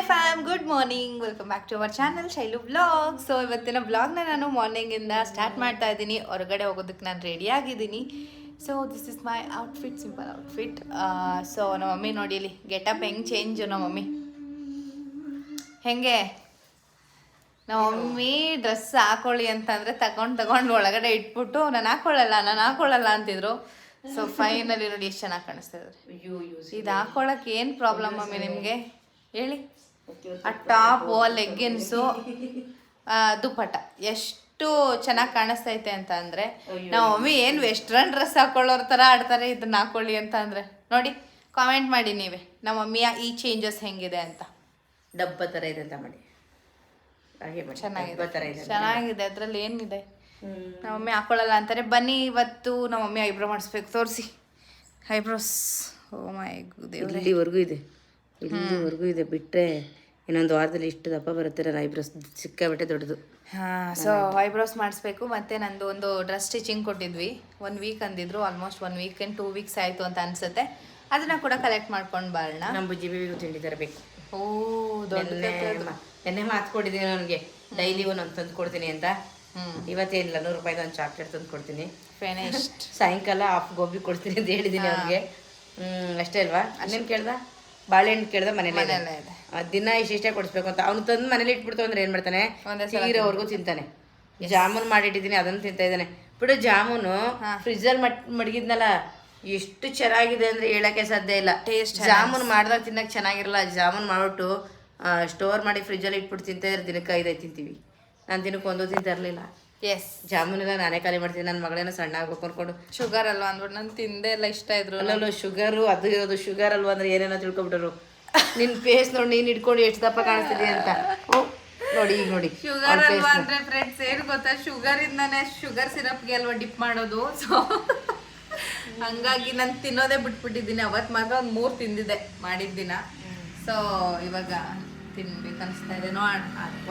Hi fam good morning welcome back to our channel Shailu blog so ಇವತ್ತಿನ ಬ್ಲಾಗ್ನ ನಾನು ಮಾರ್ನಿಂಗಿಂದ start ಮಾಡ್ತಾ ಇದ್ದೀನಿ. ಹೊರಗಡೆ ಹೋಗೋದಕ್ಕೆ ನಾನು ರೆಡಿ ಆಗಿದ್ದೀನಿ. So this is my outfit simple outfit so ನಮ್ಮ ಮಮ್ಮಿ ನೋಡಿ ಇಲ್ಲಿ ಗೆಟಪ್ ಹೆಂಗೆ ಚೇಂಜು ನಮ್ಮ ಮಮ್ಮಿ? ಹೆಂಗೆ? ನಮ್ಮ ಮಮ್ಮಿ ಡ್ರೆಸ್ ಹಾಕೊಳ್ಳಿ ಅಂತಂದರೆ ತಗೊಂಡು ತಗೊಂಡು ಒಳಗಡೆ ಇಟ್ಬಿಟ್ಟು ನಾನು ಹಾಕೊಳ್ಳಲ್ಲ ನಾನು ಹಾಕೊಳ್ಳಲ್ಲ ಅಂತಿದ್ರು. ಸೊ ಫೈನಲಿ ನೋಡಿ ಎಷ್ಟು ಚೆನ್ನಾಗಿ ಕಾಣಿಸ್ತಾ ಇದ್ದಾರೆ ಇದು ಹಾಕೊಳ್ಳೋಕೆ ಏನು ಪ್ರಾಬ್ಲಮ್ ಮಮ್ಮಿ ನಿಮಗೆ? ಹೇಳಿ. ಆ ಟಾಪು ಲೆಗ್ಗಿನ್ಸು ದುಪ್ಪಟ ಎಷ್ಟು ಚೆನ್ನಾಗಿ ಕಾಣಿಸ್ತೈತೆ ಅಂತ ಅಂದರೆ ನಮ್ಮ ಮಮ್ಮಿ ಏನು ವೆಸ್ಟ್ರನ್ ಡ್ರೆಸ್ ಹಾಕೊಳ್ಳೋರ್ ಥರ ಆಡ್ತಾರೆ ಇದನ್ನ ಹಾಕೊಳ್ಳಿ ಅಂತ ಅಂದರೆ. ನೋಡಿ ಕಾಮೆಂಟ್ ಮಾಡಿ ನೀವೇ. ನಮ್ಮ ಮಮ್ಮಿಯ ಈ ಚೇಂಜಸ್ ಹೆಂಗಿದೆ ಅಂತ. ಡಬ್ಬ ಥರ ಇದೆ ಅಂತ ಮಾಡಿ. ಚೆನ್ನಾಗಿದೆ. ಚೆನ್ನಾಗಿದೆ ಅದ್ರಲ್ಲಿ ಏನಿದೆ? ನಮ್ಮ ಮಮ್ಮಿ ಹಾಕೊಳ್ಳಲ್ಲ ಅಂತಾರೆ. ಬನ್ನಿ ಇವತ್ತು ನಮ್ಮ ಮಮ್ಮಿ ಐಬ್ರೋ ಮಾಡಿಸ್ಬೇಕು. ತೋರಿಸಿ. ಐಬ್ರೋಸ್. ಓ ಮೈ ಇಲ್ಲಿವರೆಗೂ ಇದೆ. ಇಲ್ಲಿವರೆಗೂ ಇದೆ. ಬಿಟ್ಟರೆ ಇನ್ನೊಂದು ವಾರದಲ್ಲಿ ಇಷ್ಟು ದಪ್ಪ ಬರುತ್ತೆ ನನ್ನ ಐಬ್ರೋಸ್ ಸಿಕ್ಕಾಬಿಟ್ಟೆ ದೊಡ್ಡದು. ಹಾಂ ಸೊ ಐಬ್ರೋಸ್ ಮಾಡಿಸ್ಬೇಕು. ಮತ್ತು ನಂದು ಒಂದು ಡ್ರೆಸ್ ಸ್ಟಿಚಿಂಗ್ ಕೊಟ್ಟಿದ್ವಿ. One week ಅಂದಿದ್ರು almost one week and two weeks ಆಯಿತು ಅಂತ ಅನ್ಸುತ್ತೆ. ಅದನ್ನ ಕೂಡ ಕಲೆಕ್ಟ್ ಮಾಡ್ಕೊಂಡು ಬರೋಣ ನಮ್ಮ ಬುಜ್ಜಿ ಬೇಬಿಗೂ ತಿಂಡಿ ತರಬೇಕು. ಓ ದೊಡ್ಡ ನೆನ್ನೆ ಮಾತು ಕೊಟ್ಟಿದ್ದೀನಿ ನನಗೆ ಡೈಲಿ ಒಂದೊಂದು ತಂದು ಕೊಡ್ತೀನಿ ಅಂತ. ಹ್ಞೂ ಇವತ್ತೇನಿಲ್ಲ ನೂರು ರೂಪಾಯಿದು ಒಂದು ಚಾಕ್ಲೇಟ್ ತಂದು ಕೊಡ್ತೀನಿ. ಸಾಯಂಕಾಲ ಹಾಫ್ ಗೋಬಿ ಕೊಡ್ತೀನಿ ಅಂತ ಹೇಳಿದ್ದೀನಿ ಅವ್ರಿಗೆ ಹ್ಞೂ ಅಷ್ಟೇ ಅಲ್ವಾ? ಇನ್ನೇನು ಕೇಳ್ದ? ಬಾಳೆಹಣ್ಣು ಕೇಳಿದ ಮನೇಲಿ ದಿನ ಇಷ್ಟಿಷ್ಟೇ ಕೊಡಿಸ್ಬೇಕು ಅಂತ. ಅವ್ನು ತಂದು ಮನೇಲಿ ಇಟ್ಬಿಡ್ತು ಅಂದ್ರೆ ಏನ್ ಮಾಡ್ತಾನೆ? ಸೀರೆವರೆಗೂ ತೀರೋವರೆಗೂ ತಿಂತಾನೆ. ಜಾಮೂನ್ ಮಾಡಿಟ್ಟಿದ್ದೀನಿ ಅದನ್ನು ತಿಂತಾ ಇದ್ದಾನೆ. ಬಿಡು ಜಾಮೂನು ಫ್ರಿಜ್ಜಲ್ಲಿ ಮಟ್ ಮಡಗಿದ್ನಲ್ಲ ಎಷ್ಟು ಚೆನ್ನಾಗಿದೆ ಅಂದ್ರೆ ಹೇಳಕ್ಕೆ ಸಾಧ್ಯ ಇಲ್ಲ. ಟೇಸ್ಟ್ ಜಾಮೂನ್ ಮಾಡಿದಾಗ ತಿನ್ನಕ್ಕೆ ಚೆನ್ನಾಗಿರಲ್ಲ ಜಾಮೂನ್ ಮಾಡ್ಬಿಟ್ಟು ಸ್ಟೋರ್ ಮಾಡಿ ಫ್ರಿಜ್ಜಲ್ಲಿ ಇಟ್ಬಿಟ್ಟು ತಿಂತಾ ಇದ್ರೆ ದಿನಕ್ಕೆ ಐದೈದು ತಿಂತೀವಿ. ನಾನು ದಿನಕ್ಕೆ ಒಂದು ತಿಂತಾ ಇರಲಿಲ್ಲ. ಎಸ್ ಜಾಮೂನೆಲ್ಲ ನಾನೇ ಖಾಲಿ ಮಾಡ್ತೀನಿ. ನನ್ನ ಮಗಳೇನೋ ಸಣ್ಣ ಆಗ್ಬೇಕು ಅನ್ಕೊಂಡು ಶುಗರ್ ಅಲ್ವಾ ಅಂದ್ಬಿಟ್ಟು ನಾನು ತಿಂದೆ ಎಲ್ಲ ಇಷ್ಟ ಇದ್ರು. ಅಲ್ಲಲ್ಲ ಶುಗರು ಅದು ಇರೋದು ಶುಗರ್ ಅಲ್ವಾ ಅಂದ್ರೆ ಏನೇನೋ ತಿಳ್ಕೊಬಿಟ್ರು ನಿನ್ ಫೇಸ್ ನೋಡಿ ನೀನ್ ಇಟ್ಕೊಂಡು ಎಷ್ಟು ದಪ್ಪ ಕಾಣಿಸ್ತಿದೆ ಅಂತ. ನೋಡಿ ಈಗ ನೋಡಿ. ಶುಗರ್ ಅಲ್ವಾ ಅಂದ್ರೆ ಫ್ರೆಂಡ್ಸ್ ಏನು ಗೊತ್ತಾ? ಶುಗರ್ ಇಂದಾನೆ ಶುಗರ್ ಸಿರಪ್ಗೆ ಅಲ್ವಾ ಡಿಪ್ ಮಾಡೋದು? ಸೊ ಹಂಗಾಗಿ ನಾನು ತಿನ್ನೋದೇ ಬಿಟ್ಬಿಟ್ಟಿದ್ದೀನಿ. ಅವತ್ತು ಮಾತ್ರ ಒಂದು ಮೂರು ತಿಂದಿದ್ದೆ ಮಾಡಿದ್ದಿನ ಸೊ ಇವಾಗ ತಿನ್ಬೇಕು ಅನಿಸ್ತಾ ಇದೆ. ನೋಡ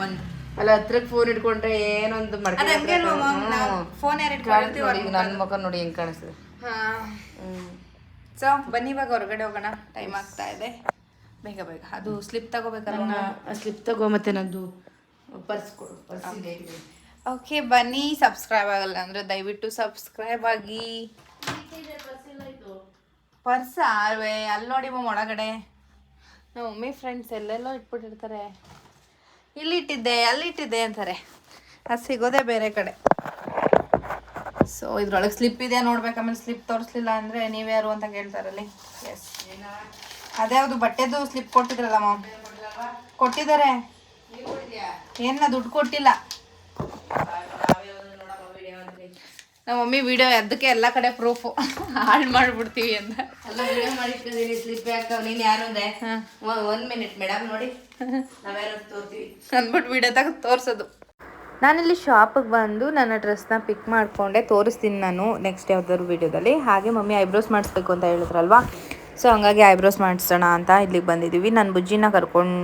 ಒಂದು ಅಲ್ಲ ಹತ್ರಕ್ಕೆ ಫೋನ್ ಇಟ್ಕೊಂಡ್ರೆ ಏನೊಂದು ಫೋನ್ ಯಾರು ನನ್ನ ಮುಖ ನೋಡಿ ಹೆಂಗ್ ಕಾಣಿಸ್ತದೆ. ಸೊ ಬನ್ನಿ ಇವಾಗ ಹೊರಗಡೆ ಹೋಗೋಣ. ಟೈಮ್ ಆಗ್ತಾ ಇದೆ. ಬೇಗ ಬೇಗ. ಅದು ಸ್ಲಿಪ್ ತಗೋಬೇಕಲ್ಲ ಸ್ಲಿಪ್ ತಗೋ ಮತ್ತೆ ನಂದು ಪರ್ಸ್ ಕೊಡು ಪರ್ಸ್ ಓಕೆ ಬನ್ನಿ. ಸಬ್ಸ್ಕ್ರೈಬ್ ಆಗಲ್ಲ ಅಂದ್ರೆ ದಯವಿಟ್ಟು ಸಬ್ಸ್ಕ್ರೈಬ್ ಆಗಿ. ಪರ್ಸ್ ಅಲ್ವೇ? ಅಲ್ಲಿ ನೋಡಿ ಮಮ್ಮ ಒಳಗಡೆ. ನಮ್ಮ ಮಮ್ಮಿ ಫ್ರೆಂಡ್ಸ್ ಎಲ್ಲೆಲ್ಲೋ ಇಟ್ಬಿಟ್ಟಿರ್ತಾರೆ. ಇಲ್ಲಿ ಇಟ್ಟಿದ್ದೆ ಅಲ್ಲಿ ಇಟ್ಟಿದ್ದೆ ಅಂತಾರೆ. ಅದು ಸಿಗೋದೇ ಬೇರೆ ಕಡೆ. ಸೊ ಇದ್ರೊಳಗೆ ಸ್ಲಿಪ್ ಇದೆ ನೋಡ್ಬೇಕು, ಆಮೇಲೆ ಸ್ಲಿಪ್ ತೋರಿಸ್ಲಿಲ್ಲ ಅಂದರೆ ನೀವ್ಯಾರು ಅಂತ ಕೇಳ್ತಾರಲ್ಲಿ. ಎಸ್ ಅದ್ಯಾವುದು, ಬಟ್ಟೆದು ಸ್ಲಿಪ್ ಕೊಟ್ಟಿದ್ರಲ್ಲ ಮಾಮ್? ಕೊಟ್ಟಿದ್ದಾರೆ. ಏನ ದುಡ್ಡು ಕೊಟ್ಟಿಲ್ಲ. ನಮ್ಮ ಮಮ್ಮಿ ವಿಡಿಯೋ ಅದಕ್ಕೆ ಎಲ್ಲ ಕಡೆ ಪ್ರೂಫು ಹಾಳು ಮಾಡ್ಬಿಡ್ತೀವಿ ಅಂತ. ಎಲ್ಲ ವಿಡಿಯೋ ಮಾಡಿಟ್ಟಿದ್ದೀನಿ ಸ್ಲಿಪ್ ಯಾಕೆ ನೀನು ಯಾರು ಅಂದೆ ಒಂದು ಮಿನಿಟ್ ಮೇಡಮ್ ನೋಡಿ. ನಾವ್ಯಾರು ತೋರ್ತೀವಿ. ಅಂದ್ಬಿಟ್ಟು ವಿಡಿಯೋ ತಗ ತೋರಿಸೋದು. ನಾನಿಲ್ಲಿ ಶಾಪಿಗೆ ಬಂದು ನನ್ನ ಡ್ರೆಸ್ನ ಪಿಕ್ ಮಾಡಿಕೊಂಡೆ ತೋರಿಸ್ತೀನಿ ನಾನು ನೆಕ್ಸ್ಟ್ ಯಾವ್ದಾದ್ರು ವಿಡಿಯೋದಲ್ಲಿ ಹಾಗೆ ಮಮ್ಮಿ ಐಬ್ರೋಸ್ ಮಾಡಿಸ್ಬೇಕು ಅಂತ ಹೇಳಿದ್ರಲ್ವಾ? ಸೊ ಹಂಗಾಗಿ ಐಬ್ರೋಸ್ ಮಾಡಿಸೋಣ ಅಂತ ಇಲ್ಲಿಗೆ ಬಂದಿದ್ದೀವಿ ನಾನು ಬುಜ್ಜಿನ ಕರ್ಕೊಂಡು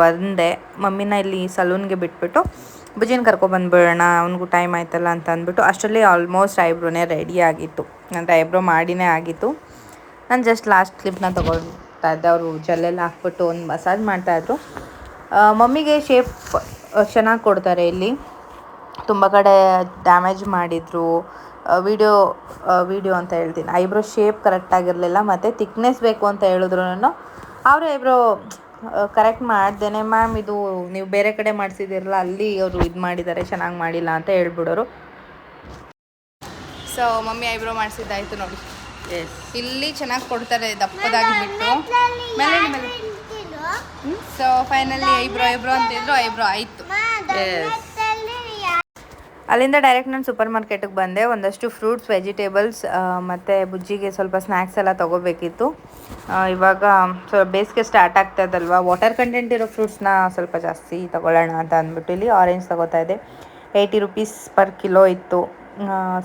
ಬಂದೆ. ಮಮ್ಮಿನ ಇಲ್ಲಿ ಸಲೂನ್ಗೆ ಬಿಟ್ಬಿಟ್ಟು ಬುಜ್ಜಿನ ಕರ್ಕೊಬಂದ್ಬಿಡೋಣ ಅವ್ನಿಗೂ ಟೈಮ್ ಆಯ್ತಲ್ಲ ಅಂತ ಅಂದ್ಬಿಟ್ಟು ಅಷ್ಟರಲ್ಲಿ ಆಲ್ಮೋಸ್ಟ್ ಐಬ್ರೋನೇ ರೆಡಿ ಆಗಿತ್ತು. ನಂದು ಐಬ್ರೋ ಮಾಡಿನೇ ಆಗಿತ್ತು. ನಾನು ಜಸ್ಟ್ ಲಾಸ್ಟ್ ಕ್ಲಿಪ್ನ ತೊಗೊಳ್ತಾ ಇದ್ದೆ, ಅವರು ಜಲ್ಲೆಲ್ಲ ಹಾಕ್ಬಿಟ್ಟು ಒಂದು ಮಸಾಜ್ ಮಾಡ್ತಾಯಿದ್ರು ಮಮ್ಮಿಗೆ ಶೇಪ್ ಚೆನ್ನಾಗಿ ಕೊಡ್ತಾರೆ ಇಲ್ಲಿ. ತುಂಬ ಕಡೆ ಡ್ಯಾಮೇಜ್ ಮಾಡಿದರು. ವಿಡಿಯೋ ವಿಡಿಯೋ ಅಂತ ಹೇಳ್ತೀನಿ. ಐಬ್ರೋ ಶೇಪ್ ಕರೆಕ್ಟಾಗಿರಲಿಲ್ಲ ಮತ್ತು ತಿಕ್ನೆಸ್ ಬೇಕು ಅಂತ ಹೇಳಿದ್ರು ಅವರು ಐಬ್ರೋ ಕರೆಕ್ಟ್ ಮಾಡ್ದೇನೆ ಮ್ಯಾಮ್ ಇದು ನೀವು ಬೇರೆ ಕಡೆ ಮಾಡಿಸಿದಿರಲ್ಲ ಅಲ್ಲಿ ಅವರು ಇದು ಮಾಡಿದ್ದಾರೆ ಚೆನ್ನಾಗಿ ಮಾಡಿಲ್ಲ ಅಂತ ಹೇಳ್ಬಿಡೋರು. ಸೊ ಮಮ್ಮಿ ಐಬ್ರೋ ಮಾಡಿಸಿದ್ದಾಯ್ತು ನೋಡಿ. ಎಸ್ ಇಲ್ಲಿ ಚೆನ್ನಾಗಿ ಕೊಡ್ತಾರೆ ದಪ್ಪದಾಗಿ ಬಿಟ್ಟು ಮೇಲೆ ಮೇಲೆ ಸೊ ಫೈನಲಿ ಐಬ್ರೋ ಐಬ್ರೋ ಅಂತಿದ್ರು ಐಬ್ರೋ ಆಯಿತು. ಎಸ್ ಅಲ್ಲಿಂದ ಡೈರೆಕ್ಟ್ ನಾನು ಸೂಪರ್ ಮಾರ್ಕೆಟಿಗೆ ಬಂದೆ. ಒಂದಷ್ಟು ಫ್ರೂಟ್ಸ್ ವೆಜಿಟೇಬಲ್ಸ್ ಮತ್ತು ಬುಜ್ಜಿಗೆ ಸ್ವಲ್ಪ ಸ್ನ್ಯಾಕ್ಸ್ ಎಲ್ಲ ತೊಗೋಬೇಕಿತ್ತು. ಇವಾಗ ಸೊ ಬೇಸಿಗೆ ಸ್ಟಾರ್ಟ್ ಆಗ್ತದಲ್ವಾ ವಾಟರ್ ಕಂಟೆಂಟ್ ಇರೋ ಫ್ರೂಟ್ಸ್ನ ಸ್ವಲ್ಪ ಜಾಸ್ತಿ ತೊಗೊಳ್ಳೋಣ ಅಂತ ಅಂದ್ಬಿಟ್ಟು ಇಲ್ಲಿ ಆರೆಂಜ್ ತೊಗೋತಾ ಇದೆ ಏಯ್ಟಿ ರುಪೀಸ್ ಪರ್ ಕಿಲೋ ಇತ್ತು.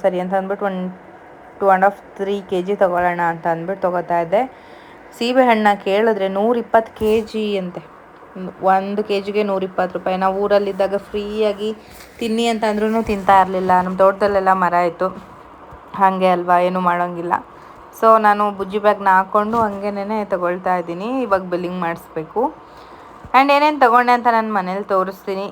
ಸರಿ ಅಂತ ಅಂದ್ಬಿಟ್ಟು one two and half three K G ತೊಗೊಳ್ಳೋಣ ಅಂತ ಅಂದ್ಬಿಟ್ಟು ತೊಗೋತಾ ಇದ್ದೆ. ಸೀಬೆಹಣ್ಣ ಕೇಳಿದ್ರೆ ನೂರಿಪ್ಪತ್ತು ಕೆ ಜಿ ಅಂತೆ. ಒಂದು ಕೆ ಜಿಗೆ ನೂರಿಪ್ಪತ್ತು ರೂಪಾಯಿ. ನಾವು ಊರಲ್ಲಿದ್ದಾಗ ಫ್ರೀಯಾಗಿ ತಿನ್ನಿ ಅಂತ ಅಂದ್ರೂ ತಿಂತಾ ಇರಲಿಲ್ಲ. ನಮ್ಮ ತೋಟದಲ್ಲೆಲ್ಲ ಮರ ಇತ್ತು. ಹಾಗೆ ಅಲ್ವಾ? ಏನೂ ಮಾಡೋಂಗಿಲ್ಲ. ಸೊ ನಾನು ಬುಜ್ಜಿ ಬ್ಯಾಗ್ನ ಹಾಕ್ಕೊಂಡು ಹಂಗೇನೆ ತೊಗೊಳ್ತಾ ಇದ್ದೀನಿ. ಇವಾಗ ಬಿಲ್ಲಿಂಗ್ ಮಾಡಿಸ್ಬೇಕು. ಆ್ಯಂಡ್ ಏನೇನು ತೊಗೊಂಡೆ ಅಂತ ನಾನು ಮನೇಲಿ ತೋರಿಸ್ತೀನಿ.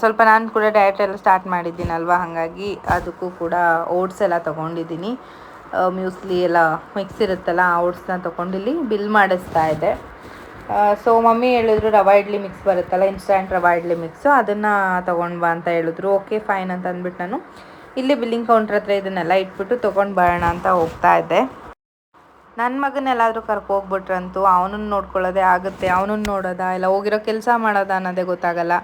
ಸ್ವಲ್ಪ ನಾನು ಕೂಡ ಡಯಟ್ ಎಲ್ಲ ಸ್ಟಾರ್ಟ್ ಮಾಡಿದ್ದೀನಲ್ವ? ಹಾಗಾಗಿ ಅದಕ್ಕೂ ಕೂಡ ಓಟ್ಸ್ ಎಲ್ಲ ತೊಗೊಂಡಿದ್ದೀನಿ. ಮ್ಯೂಸ್ಲಿ ಎಲ್ಲ ಮಿಕ್ಸ್ ಇರುತ್ತಲ್ಲ, ಆ ಓಟ್ಸ್ನ ತೊಗೊಂಡಿಲ್ಲಿ ಬಿಲ್ ಮಾಡಿಸ್ತಾ ಇದೆ ಸೊ ಮಮ್ಮಿ ಹೇಳಿದ್ರು ರವಾ ಇಡ್ಲಿ ಮಿಕ್ಸ್ ಬರುತ್ತಲ್ಲ ಇನ್ಸ್ಟ್ಯಾಂಟ್ ರವಾ ಇಡ್ಲಿ ಮಿಕ್ಸು ಅದನ್ನು ತೊಗೊಂಡು ಬಾ ಅಂತ ಹೇಳಿದ್ರು. ಓಕೆ ಫೈನ್ ಅಂತ ಅಂದ್ಬಿಟ್ಟು ನಾನು ಇಲ್ಲಿ ಬಿಲ್ಲಿಂಗ್ ಕೌಂಟ್ರ್ ಹತ್ರ ಇದನ್ನೆಲ್ಲ ಇಟ್ಬಿಟ್ಟು ತೊಗೊಂಡು ಬರೋಣ ಅಂತ ಹೋಗ್ತಾ ಇದ್ದೆ. ನನ್ನ ಮಗನೆಲ್ಲಾದರೂ ಕರ್ಕೋಗ್ಬಿಟ್ರಂತೂ ಅವನನ್ನು ನೋಡ್ಕೊಳ್ಳೋದೇ ಆಗುತ್ತೆ. ಅವನನ್ನು ನೋಡೋದಾ? ಇಲ್ಲ, ಹೋಗಿರೋ ಕೆಲಸ ಮಾಡೋದಾ ಅನ್ನೋದೇ ಗೊತ್ತಾಗಲ್ಲ.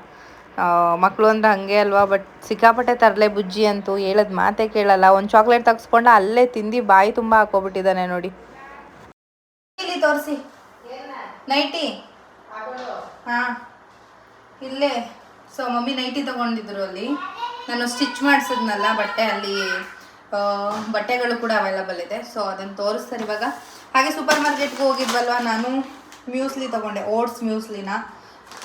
ಮಕ್ಕಳು ಅಂದ್ರೆ ಹಂಗೆ ಅಲ್ವಾ? ಬಟ್ ಸಿಕ್ಕಾಪಟ್ಟೆ ತರಲೆ ಬುಜ್ಜಿ ಅಂತೂ ಹೇಳೋದು ಮಾತೇ ಕೇಳಲ್ಲ. ಒಂದು ಚಾಕ್ಲೇಟ್ ತೆಗೆಸ್ಕೊಂಡು ಅಲ್ಲೇ ತಿಂದು ಬಾಯಿ ತುಂಬ ಹಾಕೋಬಿಟ್ಟಿದ್ದಾನೆ ನೋಡಿ. ತೋರಿಸಿ. ನೈಟಿ ಹಾಂ. ಇಲ್ಲೇ. ಸೊ ಮಮ್ಮಿ ನೈಟಿ ತಗೊಂಡಿದ್ರು ಅಲ್ಲಿ. ನಾನು ಸ್ಟಿಚ್ ಮಾಡಿಸಿದ್ನಲ್ಲ ಬಟ್ಟೆ ಅಲ್ಲಿ ಬಟ್ಟೆಗಳು ಕೂಡ ಅವೈಲಬಲ್ ಇದೆ. ಸೊ ಅದನ್ನು ತೋರಿಸ್ತಾರೆ ಇವಾಗ. ಹಾಗೆ ಸೂಪರ್ ಮಾರ್ಕೆಟ್ಗೆ ಹೋಗಿದ್ವಲ್ವ ನಾನು ಮ್ಯೂಸ್ಲಿ ತೊಗೊಂಡೆ. ಓಟ್ಸ್ ಮ್ಯೂಸ್ಲಿನ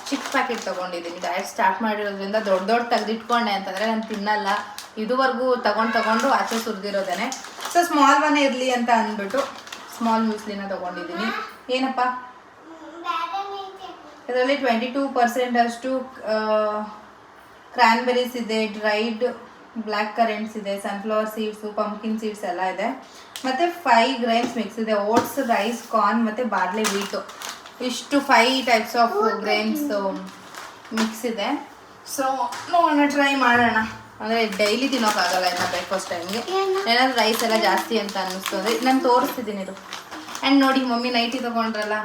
ಚಿಕ್ಕ ಪ್ಯಾಕೆಟ್ ತೊಗೊಂಡಿದ್ದೀನಿ. ಡಯಟ್ ಸ್ಟಾರ್ಟ್ ಮಾಡಿರೋದ್ರಿಂದ ದೊಡ್ಡ ದೊಡ್ಡ ತೆಗೆದಿಟ್ಕೊಂಡೆ ಅಂತಂದರೆ ನಾನು ತಿನ್ನಲ್ಲ. ಇದುವರೆಗೂ ತಗೊಂಡು ತೊಗೊಂಡು ಆಚೆ ಸುರಿದಿರೋದೇನೆ. ಸೊ ಸ್ಮಾಲ್ ಮನೆ ಇರಲಿ ಅಂತ ಅಂದ್ಬಿಟ್ಟು ಸ್ಮಾಲ್ ಮ್ಯೂಸ್ಲಿನ ತೊಗೊಂಡಿದ್ದೀನಿ. ಏನಪ್ಪ? ಇದರಲ್ಲಿ ಟ್ವೆಂಟಿ ಟೂ ಪರ್ಸೆಂಟ್ ಅಷ್ಟು ಕ್ರ್ಯಾನ್ಬೆರೀಸ್ ಇದೆ ಡ್ರೈಡ್ ಬ್ಲ್ಯಾಕ್ ಕರೆಂಟ್ಸ್ ಇದೆ ಸನ್ಫ್ಲವರ್ ಸೀಡ್ಸು ಪಂಪ್ಕಿನ್ ಸೀಡ್ಸ್ ಎಲ್ಲ ಇದೆ. ಮತ್ತು ಫೈವ್ ಗ್ರೈನ್ಸ್ ಮಿಕ್ಸ್ ಇದೆ ಓಟ್ಸ್ ರೈಸ್ ಕಾರ್ನ್ ಮತ್ತು ಬಾರ್ಲೆ ವೀಟು ಇಷ್ಟು five types of grains mix ಇದೆ. ಸೊ ನೋಡೋಣ ಟ್ರೈ ಮಾಡೋಣ. ಅಂದರೆ ಡೈಲಿ ತಿನ್ನೋಕ್ಕಾಗಲ್ಲ ಇನ್ನು ಬ್ರೇಕ್ಫಾಸ್ಟ್ ಟೈಮ್ಗೆ ಏನಾದರೂ ರೈಸ್ ಎಲ್ಲ ಜಾಸ್ತಿ ಅಂತ ಅನ್ನಿಸ್ತು ಅಂದರೆ ನಾನು ತೋರಿಸ್ತಿದ್ದೀನಿ ಇದು. ಆ್ಯಂಡ್ ನೋಡಿ ಮಮ್ಮಿ ನೈಟಿ ತೊಗೊಂಡ್ರಲ್ಲ?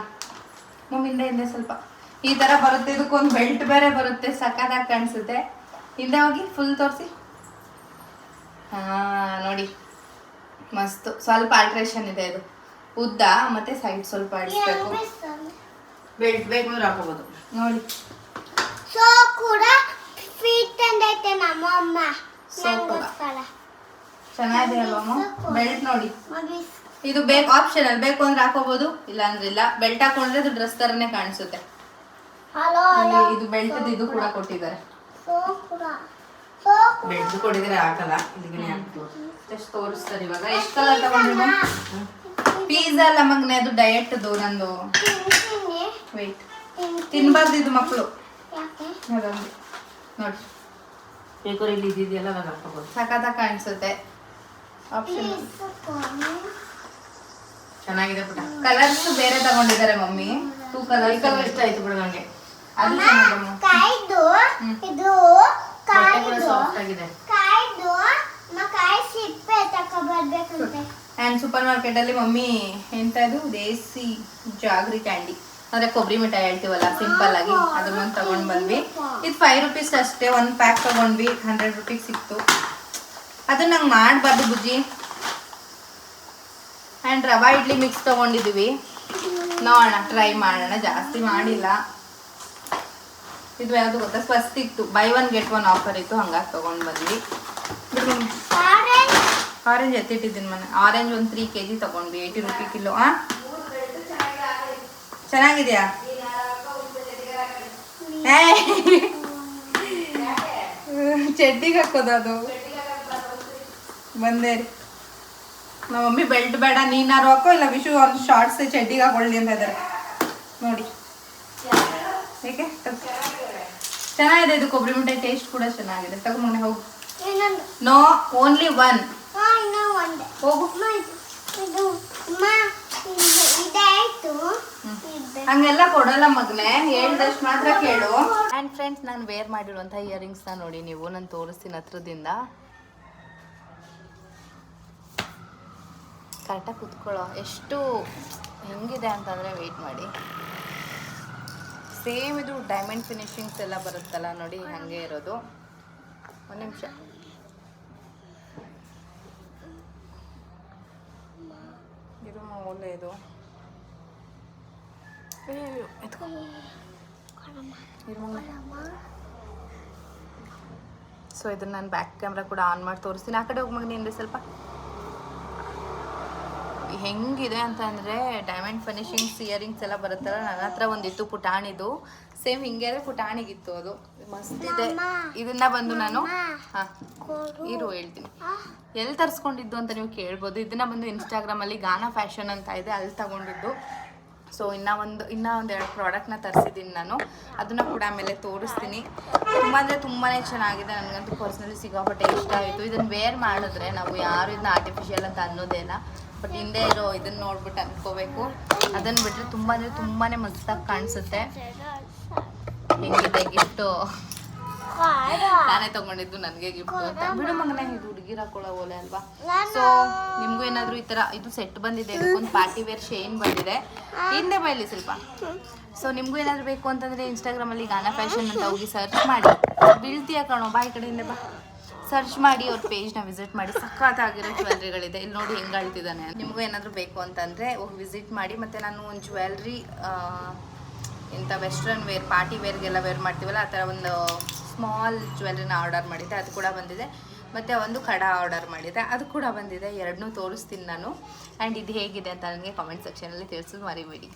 ಮಮ್ಮಿಂದ ಹಿಂದೆ ಸ್ವಲ್ಪ. ಈ ತರ ಬರುತ್ತೆ. ಇದಕ್ಕೊಂದು ಬೆಲ್ಟ್ ಬೇರೆ ಬರುತ್ತೆ. ಸಕ್ಕತ್ತಾಗಿ ಕಾಣಿಸುತ್ತೆ. ಹಿಂದೆ ಹೋಗಿ ಫುಲ್ ತೋರಿಸಿ. ಹಾ ನೋಡಿ. ಮಸ್ತು. ಸ್ವಲ್ಪ ಆಲ್ಟ್ರೇಷನ್ ಇದೆ ಇದು. ಉದ್ದ ಮತ್ತೆ ಸೈಡ್ ಸ್ವಲ್ಪ ಅಡಿಸ್ಬೇಕು. ಬೆಲ್ಟ್ ಬೇಕು ಹಾಕೋಬಹುದು ನೋಡಿ. ಸೋ ಕೂಡ ಫೀಟ್ ತಂದೈತೆ ನಮ್ಮ ಅಮ್ಮ. ಚೆನ್ನಾಗಿದೆ ಅಲ್ವಮ್ಮ ಬೆಲ್ಟ್ ನೋಡಿ. ಇದು ಬೇಕು ಆಪ್ಷನಲ್ ಬೇಕು ಅಂದ್ರೆ ಹಾಕೋಬಹುದು ಇಲ್ಲ ಅಂದ್ರೆ ಇಲ್ಲ. ಬೆಲ್ಟ್ ಹಾಕೊಂಡ್ರೆ ಅದು ಡ್ರೆಸ್ ತರನೇ ಕಾಣಿಸುತ್ತೆ. ಹಲೋ ಇದು ಬೆಲ್ಟ್ ಇದು ಕೂಡ ಕೊಟ್ಟಿದ್ದಾರೆ. ಬೆಳ್ದು ಕೂಡ ಸೊ ಬೆಲ್ಟ್ ಕೊಡಿದ್ರೆ ಹಾಕಲ್ಲ ಇಲ್ಲಿಗೆ ಎಷ್ಟು ತೋರಿಸ್ತಾರೆ ಇವಾಗ. ಎಷ್ಟು ಕಲರ್ ತಗೊಂಡ್ರಿ ಪಿಝಾ ಅಲ್ಲ ಮಗನೆ ಅದು ಡಯಟ್ದು ನಂದು. ವೆಯ್ಟ್ ತಿನ್ಬಾರ್ದು ಇದು ಮಕ್ಕಳು ನೋಡಿ. ಬೇಕಾದ್ರೆ ಇಲ್ಲಿ ಇದ್ದಿದೆಯಲ್ಲ ಅವಾಗ ಹಾಕೋಬೋದು ಸಖತ್ತಾಗಿ ಕಾಣಿಸುತ್ತೆ ಆಪ್ಷನ್ ಚೆನ್ನಾಗಿದೆ ಪುಟ ಕಲರ್ಸ್ ಬೇರೆ ತಗೊಂಡಿದ್ದಾರೆ ಮಮ್ಮಿ. ಟೂ ಈ ಕಲರ್ ಇಷ್ಟ ಆಯ್ತು ಬಿಡು ನನಗೆ. ಕಾಯ್ದು ಇದು ಕಾಯ್ದು ಸಾಫ್ಟ್ ಆಗಿದೆ. ಕಾಯ್ದು ಮ ಕಾಯಿ ಸಿಪ್ಪೆ ತಕೊ ಬರ್ಬೇಕಂತೆ. ಆ್ಯಂಡ್ ಸೂಪರ್ ಮಾರ್ಕೆಟಲ್ಲಿ ಮಮ್ಮಿ ಎಂತ ಇದು? ದೇಸಿ ಜಾಗ್ರಿ ಕ್ಯಾಂಡಿ ಅಂದ್ರೆ ಕೊಬ್ಬರಿ ಮಿಠಾಯಿ ಹೇಳ್ತೀವಲ್ಲ ಸಿಂಪಲ್ ಆಗಿ. ಅದನ್ನ ತಗೊಂಡ್ ಬಂದ್ವಿ. ಇದು ಫೈವ್ ರುಪೀಸ್ ಅಷ್ಟೇ ಒಂದು ಪ್ಯಾಕ್ ತಗೊಂಡ್ವಿ ಹಂಡ್ರೆಡ್ ರುಪೀಸ್ ಸಿಕ್ತು ಅದನ್ನ ನಂಗೆ ಮಾಡಬಾರ್ದು ಬುಜ್ಜಿ. ಆ್ಯಂಡ್ ರವಾ ಇಡ್ಲಿ ಮಿಕ್ಸ್ ತೊಗೊಂಡಿದ್ದೀವಿ ನೋಡೋಣ ಟ್ರೈ ಮಾಡೋಣ. ಜಾಸ್ತಿ ಮಾಡಿಲ್ಲ. ಇದು ಯಾವುದು ಗೊತ್ತಾ? ಇತ್ತು. Buy one get one offer ಇತ್ತು. ಹಂಗಾಗಿ ತಗೊಂಡ್ ಬಂದ್ವಿ. ಆರೆಂಜ್ ಎತ್ತಿಟ್ಟಿದ್ದೀನಿ ಮನೆ. ಆರೆಂಜ್ ಒಂದು ತ್ರೀ ಕೆ ಜಿ ತೊಗೊಂಡ್ವಿ. Eighty rupee kilo. ಆ? ಚೆನ್ನಾಗಿದೆಯಾ? ಚಡ್ಡಿಗೆ ಹಾಕೋದು ಅದು. ಬಂದೇ. ರೀ ನಮ್ಮ ಮಮ್ಮಿ ಬೆಲ್ಟ್ ಬೇಡ, ನೀನಾರು ಹಾಕೋ, ಇಲ್ಲ ವಿಶು ಒಂದು ಶಾರ್ಟ್ಸ್ ಚಡ್ಡಿಗೆ ಹಾಕೊಳ್ಳಿ ಅಂತ ಇದಾರೆ. ನೋಡಿ. ಏಕೆ. ಚೆನ್ನಾಗಿದೆ ಇದು ಕೊಬ್ಬರಿ ಮಿಠಾಯಿ ಟೇಸ್ಟ್ ಕೂಡ ಚೆನ್ನಾಗಿದೆ. ತಗೊಂಬನೆ ಹೋಗು. ನೋ ಓನ್ಲಿ ಒನ್ ಹೋಗು. ಹಂಗೆಲ್ಲ ಕೊಡಲ್ಲ ಮಗನೆ. ಹೇಳ್ದಷ್ಟು ಮಾತ್ರ ಕೇಳು. ಆ್ಯಂಡ್ ಫ್ರೆಂಡ್ಸ್ ನಾನು ವೇರ್ ಮಾಡಿರುವಂಥ ಇಯರಿಂಗ್ಸ್ನ ನೋಡಿ ನೀವು. ನಾನು ತೋರಿಸ್ತೀನಿ ಹತ್ರದಿಂದ. ಕರೆಕ್ಟಾಗಿ ಕುತ್ಕೊಳ್ಳೋ. ಎಷ್ಟು ಹೆಂಗಿದೆ ಅಂತಂದರೆ ವೆಯ್ಟ್ ಮಾಡಿ. ಸೇಮ್ ಇದು ಡೈಮಂಡ್ ಫಿನಿಶಿಂಗ್ಸ್ ಎಲ್ಲ ಬರುತ್ತಲ್ಲ ನೋಡಿ, ಹಾಗೆ ಇರೋದು. ಒಂದು ನಿಮಿಷ. ಇದು. ಒಳ್ಳೆ ಇದು. ಸೊ ಇದನ್ನ ನಾನು ಬ್ಯಾಕ್ ಕ್ಯಾಮ್ರಾ ಕೂಡ ಆನ್ ಮಾಡಿ ತೋರಿಸ್ತೀನಿ. ಆ ಕಡೆ ಹೋಗಿ ಮಗ ಸ್ವಲ್ಪ. ಹೆಂಗಿದೆ ಅಂತ ಅಂದರೆ ಡೈಮಂಡ್ ಫಿನಿಶಿಂಗ್ಸ್ ಇಯರಿಂಗ್ಸ್ ಎಲ್ಲ ಬರುತ್ತಲ್ಲ ನನ್ನ ಹತ್ರ ಒಂದಿತ್ತು ಪುಟಾಣಿದು. ಸೇಮ್ ಹಿಂಗೆ ಅಂದರೆ ಪುಟಾಣಿಗಿತ್ತು ಅದು. ಮಸ್ತ್ ಇದೆ. ಇದನ್ನ ಬಂದು ನಾನು ಹಾಂ ಇರು ಹೇಳ್ತೀನಿ. ಎಲ್ಲಿ ತರಿಸ್ಕೊಂಡಿದ್ದು ಅಂತ ನೀವು ಕೇಳ್ಬೋದು. ಇದನ್ನ ಬಂದು ಇನ್ಸ್ಟಾಗ್ರಾಮಲ್ಲಿ ಗಾನಾ ಫ್ಯಾಷನ್ ಅಂತ ಇದೆ ಅಲ್ಲಿ ತಗೊಂಡಿದ್ದು. ಸೊ ಇನ್ನೂ ಒಂದು ಇನ್ನೂ ಒಂದು ಎರಡು ಪ್ರಾಡಕ್ಟ್ನ ತರಿಸಿದ್ದೀನಿ ನಾನು. ಅದನ್ನು ಕೂಡ ಆಮೇಲೆ ತೋರಿಸ್ತೀನಿ. ತುಂಬ ಅಂದರೆ ತುಂಬಾ ಚೆನ್ನಾಗಿದೆ. ನನಗಂತೂ ಪರ್ಸ್ನಲಿ ಸಿಕ್ಕಾಪಟ್ಟೆ ಇಷ್ಟ ಆಯಿತು. ಇದನ್ನು ವೇರ್ ಮಾಡಿದ್ರೆ ನಾವು ಯಾರು ಇದನ್ನ ಆರ್ಟಿಫಿಷಿಯಲ್ ಅಂತ ಅನ್ನೋದೇ ಇಲ್ಲ. ಬಟ್ ಹಿಂದೆ ಇರೋ ಇದನ್ನ ನೋಡ್ಬಿಟ್ಟು ಅನ್ಕೋಬೇಕು. ಅದನ್ನ ಬಿಟ್ಟರೆ ತುಂಬಾ ಅಂದರೆ ತುಂಬಾನೇ ಮಸ್ತಾಗಿ ಕಾಣಿಸುತ್ತೆ. ಹೆಂಗಿದೆ ಗಿಫ್ಟು? ನಾನೇ ತಗೊಂಡಿದ್ದು ನನಗೆ ಗಿಫ್ಟ್ ಅಂತ. ಬಿಡು ಮಗನೇ ಇದು ಹುಡುಗಿರ ಹಾಕೊಳ್ಳೋ ಓಲೆ ಅಲ್ವಾ? ಸೊ ನಿಮ್ಗೂ ಏನಾದ್ರು ಈ ತರ ಇದು ಸೆಟ್ ಬಂದಿದೆ ಇದಕ್ಕೊಂದು ಪಾರ್ಟಿ ವೇರ್ ಶೇನ್ ಬಂದಿದೆ. ಹಿಂದೆ ಬೈಲಿ ಸ್ವಲ್ಪ. ಸೊ ನಿಮ್ಗೂ ಏನಾದ್ರು ಬೇಕು ಅಂತಂದ್ರೆ ಇನ್ಸ್ಟಾಗ್ರಾಮ್ ಅಲ್ಲಿ ಗಾನ ಫ್ಯಾಷನ್ ಅಂತ ಹೋಗಿ ಸರ್ಚ್ ಮಾಡಿ. ಬೀಳ್ತೀಯ ಕಣೋ ಬಾ ಈ ಹಿಂದೆ ಬಾ. ಸರ್ಚ್ ಮಾಡಿ ಅವ್ರ ಪೇಜ್ನ ವಿಸಿಟ್ ಮಾಡಿ. ಸಖತ್ತಾಗಿರೋ ಜ್ಯುವೆಲ್ರಿಗಳಿದೆ ಇಲ್ಲಿ ನೋಡಿ ಹೆಂಗೆ ನಿಮಗೂ ಏನಾದರೂ ಬೇಕು ಅಂತಂದರೆ ಹೋಗಿ ವಿಸಿಟ್ ಮಾಡಿ. ಮತ್ತು ನಾನು ಒಂದು ಜ್ಯುವೆಲ್ರಿ ಇಂಥ ವೆಸ್ಟ್ರನ್ ವೇರ್ ಪಾರ್ಟಿ ವೇರ್ಗೆಲ್ಲ ವೇರ್ ಮಾಡ್ತೀವಲ್ಲ, ಆ ಥರ ಒಂದು ಸ್ಮಾಲ್ ಜ್ಯುವೆಲ್ರಿನ ಆರ್ಡರ್ ಮಾಡಿದ್ದೆ. ಅದು ಕೂಡ ಬಂದಿದೆ. ಮತ್ತು ಒಂದು ಕಡ ಆರ್ಡರ್ ಮಾಡಿದ್ದೆ. ಅದು ಕೂಡ ಬಂದಿದೆ. ಎರಡನ್ನೂ ತೋರಿಸ್ತೀನಿ ನಾನು. ಆ್ಯಂಡ್ ಇದು ಹೇಗಿದೆ ಅಂತ ನನಗೆ ಕಾಮೆಂಟ್ ಸೆಕ್ಷನಲ್ಲಿ ತಿಳಿಸೋದು ಮರಿಬೇಡಿ.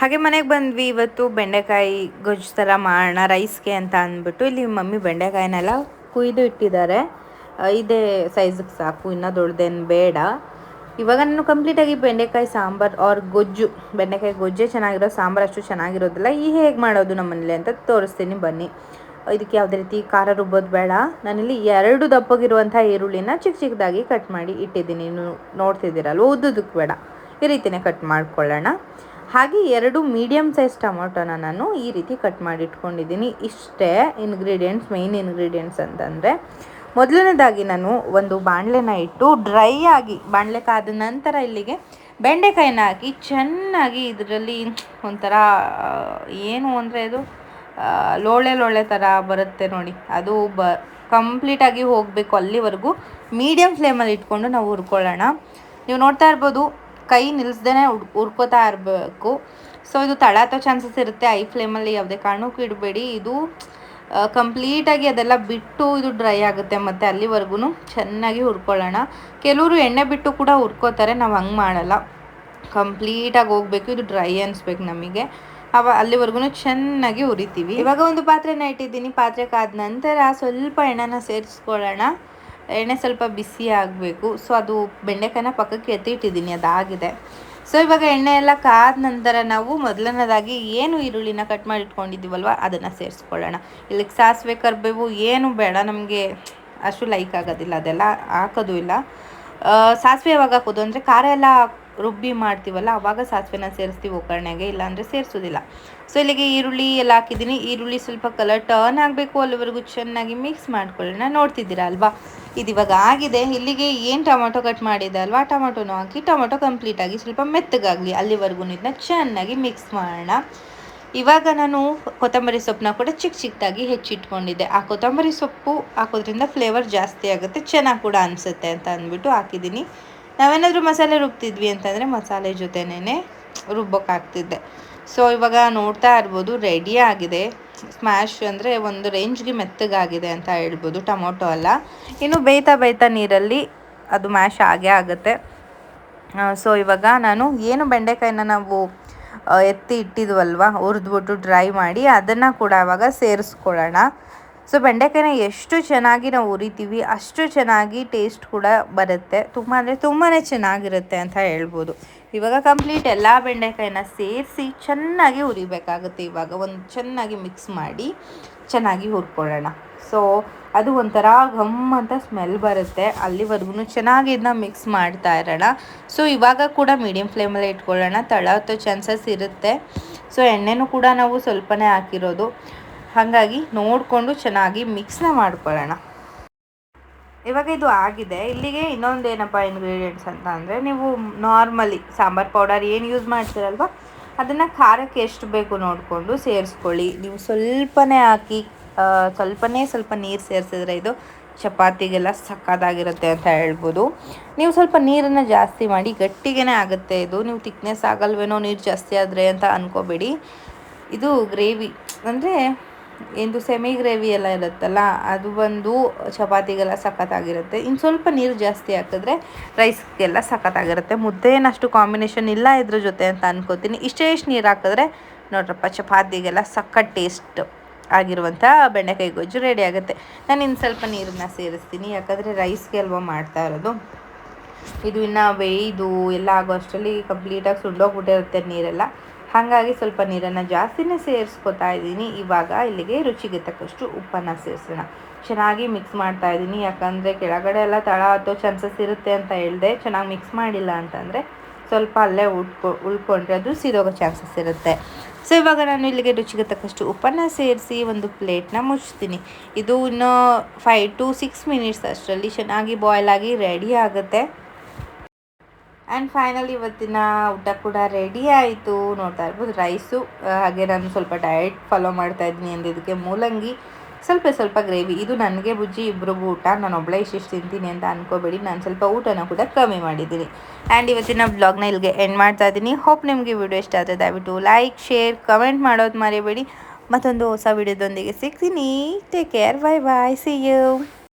ಹಾಗೆ ಮನೆಗೆ ಬಂದ್ವಿ. ಇವತ್ತು ಬೆಂಡೆಕಾಯಿ ಗೊಜ್ಜು ಥರ ಮಾಡೋಣ ರೈಸ್ಗೆ ಅಂತ ಅಂದ್ಬಿಟ್ಟು. ಇಲ್ಲಿ ಮಮ್ಮಿ ಬೆಂಡೆಕಾಯಿನೆಲ್ಲ ಕುಯ್ದು ಇಟ್ಟಿದ್ದಾರೆ. ಇದೇ ಸೈಜಿಗೆ ಸಾಕು ಇನ್ನೂ ದೊಡ್ಡದೇನು ಬೇಡ. ಇವಾಗ ನಾನು ಕಂಪ್ಲೀಟಾಗಿ ಬೆಂಡೆಕಾಯಿ, ಸಾಂಬಾರು ಆರ್ ಗೊಜ್ಜು, ಬೆಂಡೆಕಾಯಿ, ಗೊಜ್ಜೆ ಚೆನ್ನಾಗಿರೋ, ಸಾಂಬಾರು ಅಷ್ಟು ಚೆನ್ನಾಗಿರೋದಿಲ್ಲ. ಈ ಹೇಗೆ ಮಾಡೋದು ನಮ್ಮನೇಲಿ ಅಂತ ತೋರಿಸ್ತೀನಿ, ಬನ್ನಿ. ಇದಕ್ಕೆ ಯಾವುದೇ ರೀತಿ ಖಾರ ರುಬ್ಬೋದು ಬೇಡ. ನಾನಿಲ್ಲಿ ಎರಡು ದಪ್ಪಗಿರುವಂಥ ಈರುಳ್ಳಿನ ಚಿಕ್ಕ ಚಿಕ್ಕದಾಗಿ ಕಟ್ ಮಾಡಿ ಇಟ್ಟಿದ್ದೀನಿ. ನೋಡ್ತಿದ್ದೀರಲ್ವ ಉದ್ದುದಕ್ಕೆ ಬೇಡ. ಈ ರೀತಿನೇ ಕಟ್ ಮಾಡ್ಕೊಳ್ಳೋಣ. ಹಾಗೆ ಎರಡು ಮೀಡಿಯಮ್ ಸೈಜ್ ಟೊಮೊಟೊನ ನಾನು ಈ ರೀತಿ ಕಟ್ ಮಾಡಿ ಇಟ್ಕೊಂಡಿದ್ದೀನಿ ಇಷ್ಟೇ ಇಂಗ್ರೀಡಿಯೆಂಟ್ಸ್ ಮೇಯ್ನ್ ಇಂಗ್ರೀಡಿಯೆಂಟ್ಸ್ ಅಂತಂದರೆ ಮೊದಲನೇದಾಗಿ ನಾನು ಒಂದು ಬಾಣಲೆನ ಇಟ್ಟು ಡ್ರೈ ಆಗಿ ಬಾಣಲೆ ಕಾದ ನಂತರ ಇಲ್ಲಿಗೆ ಬೆಂಡೆಕಾಯಿನ ಹಾಕಿ ಚೆನ್ನಾಗಿ ಇದರಲ್ಲಿ ಒಂಥರ ಏನು ಅಂದರೆ ಆ, ಲೋಳೆ ಲೋಳೆ ಥರ ಬರುತ್ತೆ ನೋಡಿ. ಅದು ಬ ಕಂಪ್ಲೀಟಾಗಿ ಹೋಗಬೇಕು ಅಲ್ಲಿವರೆಗೂ. ಮೀಡಿಯಮ್ ಫ್ಲೇಮಲ್ಲಿ ಇಟ್ಕೊಂಡು ನಾವು ಹುರ್ಕೊಳ್ಳೋಣ. ನೀವು ನೋಡ್ತಾ ಇರ್ಬೋದು ಕೈ ನಿಲ್ಲಿಸ್ದೇ ಉರ್ಕೋತಾ ಇರಬೇಕು. ಸೊ ಇದು ತಳಾತೋ ಚಾನ್ಸಸ್ ಇರುತ್ತೆ. ಐ ಫ್ಲೇಮಲ್ಲಿ ಯಾವುದೇ ಕಾರಣಕ್ಕೂ ಇಡಬೇಡಿ. ಇದು ಕಂಪ್ಲೀಟಾಗಿ ಅದೆಲ್ಲ ಬಿಟ್ಟು ಇದು ಡ್ರೈ ಆಗುತ್ತೆ. ಮತ್ತು ಅಲ್ಲಿವರೆಗೂ ಚೆನ್ನಾಗಿ ಹುರ್ಕೊಳ್ಳೋಣ. ಕೆಲವರು ಎಣ್ಣೆ ಬಿಟ್ಟು ಕೂಡ ಹುರ್ಕೋತಾರೆ. ನಾವು ಹಂಗೆ ಮಾಡಲ್ಲ. ಕಂಪ್ಲೀಟಾಗಿ ಹೋಗ್ಬೇಕು. ಇದು ಡ್ರೈ ಅನಿಸ್ಬೇಕು ನಮಗೆ. ಅವ ಅಲ್ಲಿವರೆಗೂ ಚೆನ್ನಾಗಿ ಉರಿತೀವಿ ಇವಾಗ ಒಂದು ಪಾತ್ರೆನ ಇಟ್ಟಿದ್ದೀನಿ. ಪಾತ್ರೆ ಕಾದ ನಂತರ ಸ್ವಲ್ಪ ಎಣ್ಣೆನ ಸೇರಿಸ್ಕೊಳ್ಳೋಣ. ಎಣ್ಣೆ ಸ್ವಲ್ಪ ಬಿಸಿ ಆಗಬೇಕು. ಸೊ ಅದು ಬೆಂಡೆಕಾಯಿನ ಪಕ್ಕಕ್ಕೆ ಎತ್ತಿಟ್ಟಿದ್ದೀನಿ, ಅದಾಗಿದೆ. ಸೊ ಇವಾಗ ಎಣ್ಣೆ ಎಲ್ಲ ಕಾದ ನಂತರ ನಾವು ಮೊದಲನೇದಾಗಿ ಏನು ಈರುಳ್ಳಿನ ಕಟ್ ಮಾಡಿ ಇಟ್ಕೊಂಡಿದ್ದೀವಲ್ವ ಅದನ್ನು ಸೇರಿಸ್ಕೊಳ್ಳೋಣ. ಇಲ್ಲಿಗೆ ಸಾಸಿವೆ, ಕರಿಬೇವು ಏನು ಬೇಡ, ನಮಗೆ ಅಷ್ಟು ಲೈಕ್ ಆಗೋದಿಲ್ಲ, ಅದೆಲ್ಲ ಹಾಕೋದು ಇಲ್ಲ. ಸಾಸಿವೆ ಯಾವಾಗ ಹಾಕೋದು ಅಂದರೆ, ಖಾರ ಎಲ್ಲ ರುಬ್ಬಿ ಮಾಡ್ತೀವಲ್ಲ, ಅವಾಗ ಸಾಸಿವೆನ ಸೇರಿಸ್ತೀವಿ, ಒಗ್ಗರಣೆಗೆ, ಇಲ್ಲಾಂದರೆ ಸೇರಿಸೋದಿಲ್ಲ. ಸೊ ಇಲ್ಲಿಗೆ ಈರುಳ್ಳಿ ಎಲ್ಲ ಹಾಕಿದ್ದೀನಿ. ಈರುಳ್ಳಿ ಸ್ವಲ್ಪ ಕಲರ್ ಟರ್ನ್ ಆಗಬೇಕು. ಅಲ್ಲಿವರೆಗೂ ಚೆನ್ನಾಗಿ ಮಿಕ್ಸ್ ಮಾಡ್ಕೊಳ್ಳೋಣ. ನೋಡ್ತಿದ್ದೀರಾ ಅಲ್ವಾ? ಇದು ಇವಾಗ ಆಗಿದೆ. ಇಲ್ಲಿಗೆ ಏನು ಟೊಮೊಟೊ ಕಟ್ ಮಾಡಿದೆ ಅಲ್ವಾ? ಟೊಮೊಟೊನೂ ಹಾಕಿ, ಟೊಮೊಟೊ ಕಂಪ್ಲೀಟಾಗಿ ಸ್ವಲ್ಪ ಮೆತ್ತಗಾಗಲಿ. ಅಲ್ಲಿವರೆಗೂ ಇದನ್ನ ಚೆನ್ನಾಗಿ ಮಿಕ್ಸ್ ಮಾಡೋಣ. ಇವಾಗ ನಾನು ಕೊತ್ತಂಬರಿ ಸೊಪ್ಪನ್ನ ಕೂಡ ಚಿಕ್ಕ ಚಿಕ್ಕದಾಗಿ ಹೆಚ್ಚಿಟ್ಕೊಂಡಿದ್ದೆ. ಆ ಕೊತ್ತಂಬರಿ ಸೊಪ್ಪು ಹಾಕೋದ್ರಿಂದ ಫ್ಲೇವರ್ ಜಾಸ್ತಿ ಆಗುತ್ತೆ. ಚೆನ್ನಾಗಿ ಕೂಡ ಅನಿಸುತ್ತೆ ಅಂತ ಅಂದ್ಬಿಟ್ಟು ಹಾಕಿದ್ದೀನಿ. ನಾವೇನಾದರೂ ಮಸಾಲೆ ರುಬ್ತಿದ್ವಿ ಅಂತಂದರೆ ಮಸಾಲೆ ಜೊತೆನೇ ರುಬ್ಬೋಕ್ಕಾಗ್ತಿದ್ದೆ ಸೊ ಇವಾಗ ನೋಡ್ತಾ ಇರ್ಬೋದು ರೆಡಿ ಆಗಿದೆ. ಸ್ಮ್ಯಾಶ್ ಅಂದರೆ ಒಂದು ರೇಂಜ್ಗೆ ಮೆತ್ತಗಾಗಿದೆ ಅಂತ ಹೇಳ್ಬೋದು, ಟೊಮೊಟೊ ಅಲ್ಲ. ಇನ್ನು ಬೇಯ್ತಾ ಬೇಯ್ತಾ ನೀರಲ್ಲಿ ಅದು ಮ್ಯಾಶ್ ಆಗೇ ಆಗುತ್ತೆ. ಸೊ ಇವಾಗ ನಾನು ಏನು ಬೆಂಡೆಕಾಯಿನ ನಾವು ಎತ್ತಿ ಇಟ್ಟಿದ್ವಲ್ವ, ಹುರಿದ್ಬಿಟ್ಟು ಡ್ರೈ ಮಾಡಿ ಅದನ್ನು ಕೂಡ ಇವಾಗ ಸೇರಿಸ್ಕೊಳ್ಳೋಣ. ಸೊ ಬೆಂಡೆಕಾಯಿನ ಎಷ್ಟು ಚೆನ್ನಾಗಿ ನಾವು ಉರಿತೀವಿ ಅಷ್ಟು ಚೆನ್ನಾಗಿ ಟೇಸ್ಟ್ ಕೂಡ ಬರುತ್ತೆ. ತುಂಬ ಅಂದರೆ ತುಂಬಾ ಚೆನ್ನಾಗಿರುತ್ತೆ ಅಂತ ಹೇಳ್ಬೋದು. ಇವಾಗ ಕಂಪ್ಲೀಟ್ ಎಲ್ಲ ಬೆಂಡೆಕಾಯಿನ ಸೇರಿಸಿ ಚೆನ್ನಾಗಿ ಹುರಿಬೇಕಾಗುತ್ತೆ. ಇವಾಗ ಒಂದು ಚೆನ್ನಾಗಿ ಮಿಕ್ಸ್ ಮಾಡಿ ಚೆನ್ನಾಗಿ ಹುರ್ಕೊಳ್ಳೋಣ. ಸೊ ಅದು ಒಂಥರ ಘಮ್ ಅಂತ ಸ್ಮೆಲ್ ಬರುತ್ತೆ. ಅಲ್ಲಿವರೆಗೂ ಚೆನ್ನಾಗಿ ಇದನ್ನ ಮಿಕ್ಸ್ ಮಾಡ್ತಾ ಇರೋಣ. ಸೊ ಇವಾಗ ಕೂಡ ಮೀಡಿಯಂ ಫ್ಲೇಮಲ್ಲಿ ಇಟ್ಕೊಳ್ಳೋಣ. ತಳ ಹತ್ತೋ ಚಾನ್ಸಸ್ ಇರುತ್ತೆ. ಸೊ ಎಣ್ಣೆನೂ ಕೂಡ ನಾವು ಸ್ವಲ್ಪನೇ ಹಾಕಿರೋದು. ಹಾಗಾಗಿ ನೋಡಿಕೊಂಡು ಚೆನ್ನಾಗಿ ಮಿಕ್ಸ್ನ ಮಾಡ್ಕೊಳ್ಳೋಣ. ಇವಾಗ ಇದು ಆಗಿದೆ. ಇಲ್ಲಿಗೆ ಇನ್ನೊಂದು ಏನಪ್ಪ ಇಂಗ್ರೀಡಿಯೆಂಟ್ಸ್ ಅಂತ ಅಂದರೆ ನೀವು ನಾರ್ಮಲಿ ಸಾಂಬಾರ್ ಪೌಡರ್ ಏನು ಯೂಸ್ ಮಾಡ್ತೀರಲ್ವ? ಅದನ್ನು ಖಾರಕ್ಕೆ ಎಷ್ಟು ಬೇಕು ನೋಡಿಕೊಂಡು ಸೇರಿಸ್ಕೊಳ್ಳಿ. ನೀವು ಸ್ವಲ್ಪನೇ ಹಾಕಿ ಸ್ವಲ್ಪನೇ ಸ್ವಲ್ಪ ನೀರು ಸೇರಿಸಿದ್ರೆ ಇದು ಚಪಾತಿಗೆಲ್ಲ ಸಕ್ಕತ್ತಾಗಿರುತ್ತೆ ಅಂತ ಹೇಳ್ಬೋದು. ನೀವು ಸ್ವಲ್ಪ ನೀರನ್ನು ಜಾಸ್ತಿ ಮಾಡಿ ಗಟ್ಟಿಗೆನೇ ಆಗುತ್ತೆ ಇದು. ನೀವು ತಿಕ್ನೆಸ್ ಆಗಲ್ವೇನೋ ನೀರು ಜಾಸ್ತಿ ಆದರೆ ಅಂತ ಅನ್ಕೋಬೇಡಿ. ಇದು ಗ್ರೇವಿ ಅಂದರೆ ಎಂದು ಸೆಮಿ ಗ್ರೇವಿ ಎಲ್ಲ ಇರುತ್ತಲ್ಲ, ಅದು ಬಂದು ಚಪಾತಿಗೆಲ್ಲ ಸಖತ್ತಾಗಿರುತ್ತೆ. ಇನ್ನು ಸ್ವಲ್ಪ ನೀರು ಜಾಸ್ತಿ ಹಾಕಿದ್ರೆ ರೈಸ್ಗೆಲ್ಲ ಸಖತ್ತಾಗಿರುತ್ತೆ. ಮುದ್ದೆ ಏನಷ್ಟು ಕಾಂಬಿನೇಷನ್ ಇಲ್ಲ ಇದ್ರ ಜೊತೆ ಅಂತ ಅನ್ಕೋತೀನಿ. ಇಷ್ಟೇ ಇಷ್ಟು ನೀರು ಹಾಕಿದ್ರೆ ನೋಡ್ರಪ್ಪ, ಚಪಾತಿಗೆಲ್ಲ ಸಖತ್ ಟೇಸ್ಟ್ ಆಗಿರುವಂಥ ಬೆಂಡೆಕಾಯಿ ಗೊಜ್ಜು ರೆಡಿ ಆಗುತ್ತೆ. ನಾನು ಇನ್ನು ಸ್ವಲ್ಪ ನೀರನ್ನು ಸೇರಿಸ್ತೀನಿ. ಯಾಕಂದರೆ ರೈಸ್ಗೆ ಅಲ್ವಾ ಮಾಡ್ತಾ ಇರೋದು. ಇದು ಇನ್ನು ಬೇಯ್ದು ಎಲ್ಲ ಆಗೋ ಅಷ್ಟರಲ್ಲಿ ಕಂಪ್ಲೀಟಾಗಿ ಸುಂಡೋಗ್ಬಿಟ್ಟಿರುತ್ತೆ ನೀರೆಲ್ಲ. ಹಾಗಾಗಿ ಸ್ವಲ್ಪ ನೀರನ್ನು ಜಾಸ್ತಿನೇ ಸೇರಿಸ್ಕೊತಾ ಇದ್ದೀನಿ. ಇವಾಗ ಇಲ್ಲಿಗೆ ರುಚಿಗೆ ತಕ್ಕಷ್ಟು ಉಪ್ಪನ್ನು ಸೇರಿಸೋಣ. ಚೆನ್ನಾಗಿ ಮಿಕ್ಸ್ ಮಾಡ್ತಾ ಇದ್ದೀನಿ. ಯಾಕಂದರೆ ಕೆಳಗಡೆ ಎಲ್ಲ ತಳ ಹತ್ತೋ ಚಾನ್ಸಸ್ ಇರುತ್ತೆ ಅಂತ ಹೇಳಿದೆ. ಚೆನ್ನಾಗಿ ಮಿಕ್ಸ್ ಮಾಡಿಲ್ಲ ಅಂತಂದರೆ ಸ್ವಲ್ಪ ಅಲ್ಲೇ ಉಟ್ಕೊ ಉಳ್ಕೊಂಡ್ರೆ ಅದು ಸಿದೋಗೋ ಚಾನ್ಸಸ್ ಇರುತ್ತೆ. ಸೊ ಇವಾಗ ನಾನು ಇಲ್ಲಿಗೆ ರುಚಿಗೆ ತಕ್ಕಷ್ಟು ಉಪ್ಪನ್ನು ಸೇರಿಸಿ ಒಂದು ಪ್ಲೇಟ್ನ ಮುಚ್ತೀನಿ. ಇದು ಇನ್ನೂ ಫೈವ್ ಟು ಸಿಕ್ಸ್ ಮಿನಿಟ್ಸ್ ಅಷ್ಟರಲ್ಲಿ ಚೆನ್ನಾಗಿ ಬಾಯ್ಲ್ ಆಗಿ ರೆಡಿ ಆಗುತ್ತೆ. ಆ್ಯಂಡ್ ಫೈನಲಿ ಇವತ್ತಿನ ಊಟ ಕೂಡ ರೆಡಿ ಆಯಿತು. ನೋಡ್ತಾ ಇರ್ಬೋದು ರೈಸು ಹಾಗೆ ನಾನು ಸ್ವಲ್ಪ ಡಯಟ್ ಫಾಲೋ ಮಾಡ್ತಾ ಇದ್ದೀನಿ ಅಂದಿದ್ದಕ್ಕೆ ಮೂಲಂಗಿ, ಸ್ವಲ್ಪ ಸ್ವಲ್ಪ ಗ್ರೇವಿ ಇದು ನನಗೆ ಬುಜ್ಜಿ ಇಬ್ಬರಿಗೂ ಊಟ. ನಾನು ಒಬ್ಬಳೇ ಇಷ್ಟಿಷ್ಟು ತಿಂತೀನಿ ಅಂತ ಅನ್ಕೋಬೇಡಿ. ನಾನು ಸ್ವಲ್ಪ ಊಟನ ಕೂಡ ಕಮ್ಮಿ ಮಾಡಿದ್ದೀನಿ. ಆ್ಯಂಡ್ ಇವತ್ತಿನ ಬ್ಲಾಗ್ನ ಇಲ್ಲಿಗೆ ಎಂಡ್ ಮಾಡ್ತಾ ಇದ್ದೀನಿ. ಹೋಪ್ ನಿಮಗೆ ವಿಡಿಯೋ ಇಷ್ಟ ಆದರೆ ದಯವಿಟ್ಟು ಲೈಕ್ ಶೇರ್ ಕಮೆಂಟ್ ಮಾಡೋದು ಮರಿಬೇಡಿ. ಮತ್ತೊಂದು ಹೊಸ ವಿಡಿಯೋದೊಂದಿಗೆ ಸಿಗ್ತೀನಿ. Take care bye bye see you